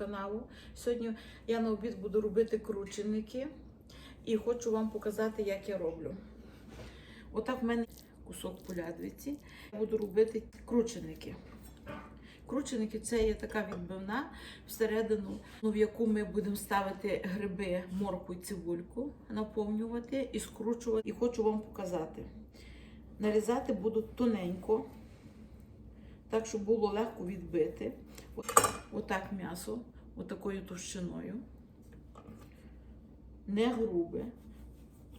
каналу. Сьогодні я на обід буду робити крученики і хочу вам показати, як я роблю. Отак в мене кусок полядвиці. Я буду робити крученики. Крученики це є така відбивна всередину, ну, в яку ми будемо ставити гриби, морку і цибульку, наповнювати і скручувати. І хочу вам показати. Нарізати буду тоненько, так, щоб було легко відбити. Отак м'ясо, отакою товщиною. Не грубе,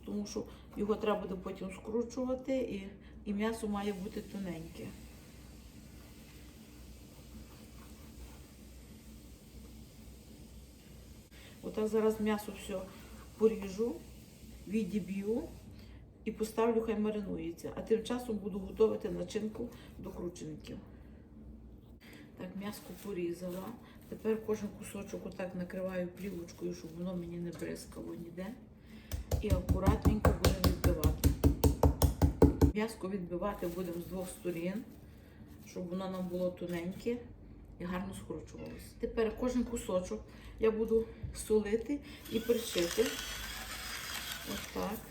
тому що його треба буде потім скручувати, і, і м'ясо має бути тоненьке. Отак зараз м'ясо все поріжу, відіб'ю і поставлю, хай маринується. А тим часом буду готувати начинку до кручеників. Так, м'яско порізала. Тепер кожен кусочок отак накриваю плівочкою, щоб воно мені не бризкало ніде. І акуратненько будемо відбивати. М'яско відбивати будемо з двох сторін, щоб воно нам було тоненьке і гарно скручувалося. Тепер кожен кусочок я буду солити і перчити. Ось так.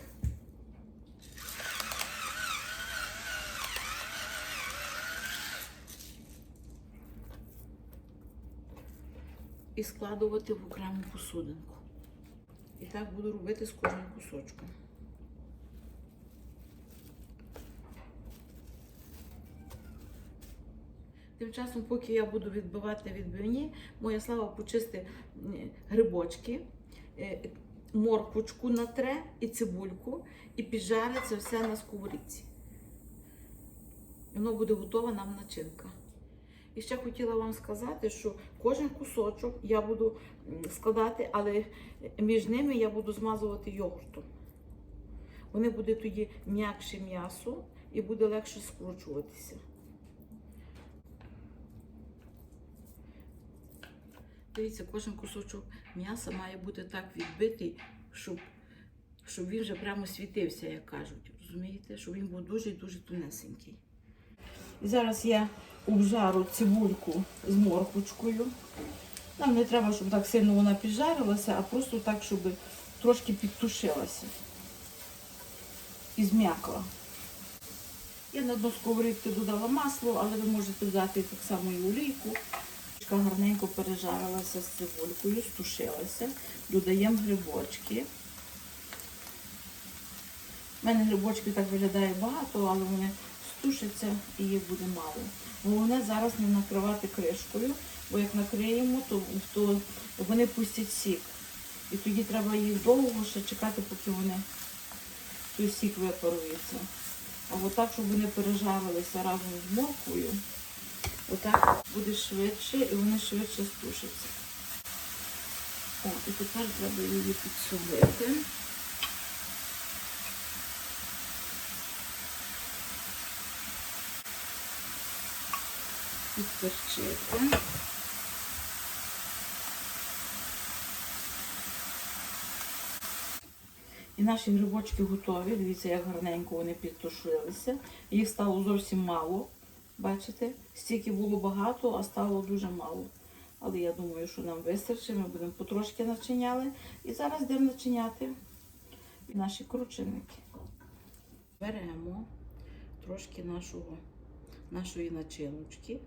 І складувати в окрему посудинку. І так буду робити з кожним кусочком. Тим часом, поки я буду відбивати відбивні, моя слава почисти грибочки, е, морквочку натре і цибульку, і піджарить це все на сковорідці. Воно буде готова нам начинка. І ще хотіла вам сказати, що кожен кусочок я буду складати, але між ними я буду змазувати йогуртом. Вони буде тоді м'якше м'ясо і буде легше скручуватися. Дивіться, кожен кусочок м'яса має бути так відбитий, щоб, щоб він вже прямо світився, як кажуть. Розумієте? Щоб він був дуже-дуже тонесенький. І зараз я обжару цибульку з морквочкою. Нам не треба, щоб так сильно вона піджарилася, а просто так, щоб трошки підтушилася і зм'якла. Я на дно сковорідки додала масло, але ви можете додати так само і олійку. Гарненько пережарилася з цибулькою, стушилася. Додаємо грибочки. У мене грибочки так виглядає багато, але вони стушаться і їх буде мало. Головне зараз не накривати кришкою, бо як накриємо, то, то вони пустять сік. І тоді треба їх довго ще чекати, поки вони той сік випарується. А отак, щоб вони пережарилися разом з морквою. Отак буде швидше і вони швидше стушаться. О, і тепер треба її підсолити. Підперчити. І наші грибочки готові. Дивіться, як гарненько вони підтушилися. Їх стало зовсім мало. Бачите, стільки було багато, а стало дуже мало. Але я думаю, що нам вистачить, ми будемо потрошки начиняли. І зараз йдемо начиняти наші крученики. Беремо трошки нашого, нашої начиночки,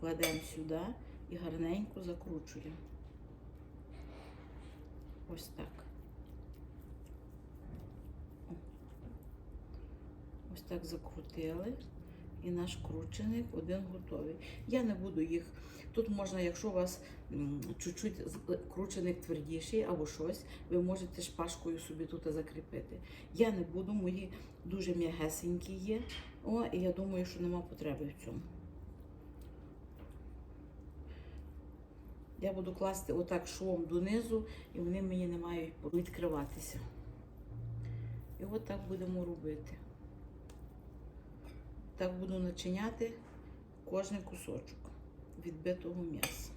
кладемо сюди і гарненько закручуємо. Ось так. Ось так закрутили. І наш крученик один готовий. Я не буду їх. Тут можна, якщо у вас чуть-чуть з- крученик твердіший або щось, ви можете шпажкою собі тут закріпити. Я не буду, мої дуже м'ягесенькі є. О, і я думаю, що нема потреби в цьому. Я буду класти отак швом донизу, і вони мені не мають відкриватися. І от так будемо робити. Так буду начиняти кожен кусочок відбитого м'яса.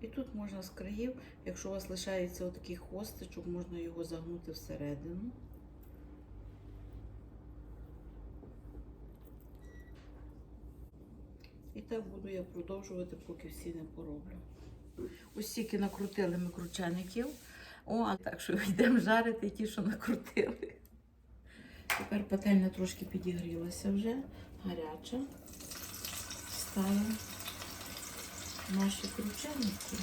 І тут можна з країв, якщо у вас лишається отакий хвостичок, можна його загнути всередину. Так буду я продовжувати, поки всі не пороблю. Ось тільки накрутили ми кручаників. О, так що йдемо жарити ті, що накрутили. Тепер пательня трошки підігрілася вже, гаряча. Ставимо наші крученики.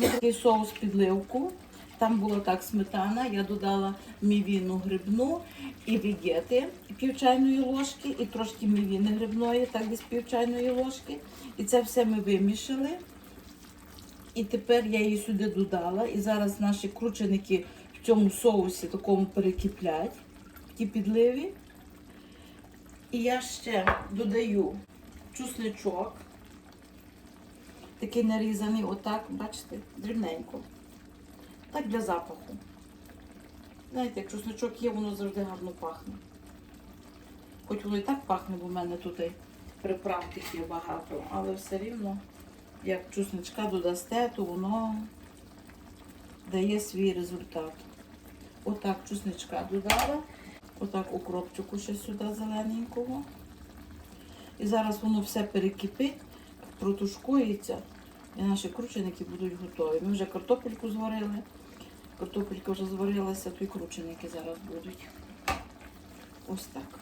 Ну, такий соус підливку. Там було так сметана, я додала мівіну грибну і вігети пів чайної ложки, і трошки мівіни грибної, так десь пів чайної ложки. І це все ми вимішали. І тепер я її сюди додала. І зараз наші крученики в цьому соусі такому перекиплять, в тій підливі. І я ще додаю чусничок. Такий нарізаний, отак, бачите, дрібненько. Так для запаху. Знаєте, як чесночок є, воно завжди гарно пахне. Хоч воно і так пахне, бо в мене тут і приправ таких багато, але все рівно, як чесночка додасте, то воно дає свій результат. Отак чесничка додала, отак укропчику ще сюди зелененького. І зараз воно все перекипить, протушкується, і наші крученики будуть готові. Ми вже картопельку зварили. Картопелька вже зварилася, то і крученики зараз будуть. Ось так.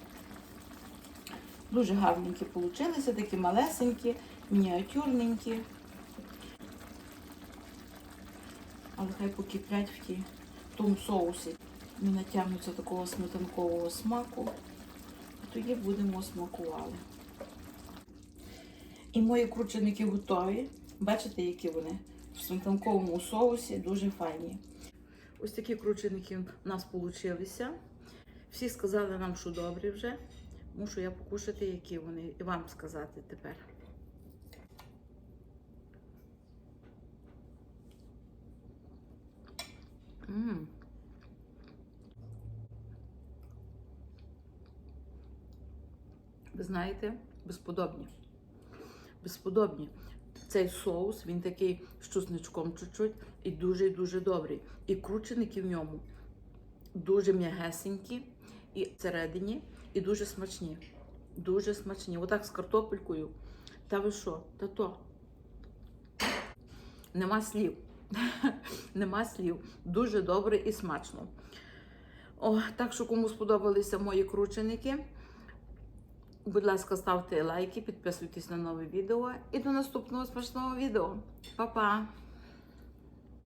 Дуже гарненькі получилися, такі малесенькі, мініатюрненькі. Але хай покиплять в, ті, в тому соусі. Не натягнуться такого сметанкового смаку. І тоді будемо смакували. І мої крученики готові. Бачите, які вони в сметанковому соусі дуже файні. Ось такі крученики у нас вийшли. Всі сказали нам, що добрі вже. Мушу я покушати, які вони, і вам сказати тепер. М. Ви знаєте, безподобні. Безподобні. Цей соус, він такий з чесничком чуть-чуть і дуже-дуже добрий. І крученики в ньому дуже м'ягесенькі, і всередині, і дуже смачні. Дуже смачні. Отак з картопелькою. Та ви що? Та то. Нема слів. Нема слів. Дуже добре і смачно. О, так що кому сподобалися мої крученики. Будь ласка, ставте лайки, підписуйтесь на нове відео і до наступного смачного відео. Па-па!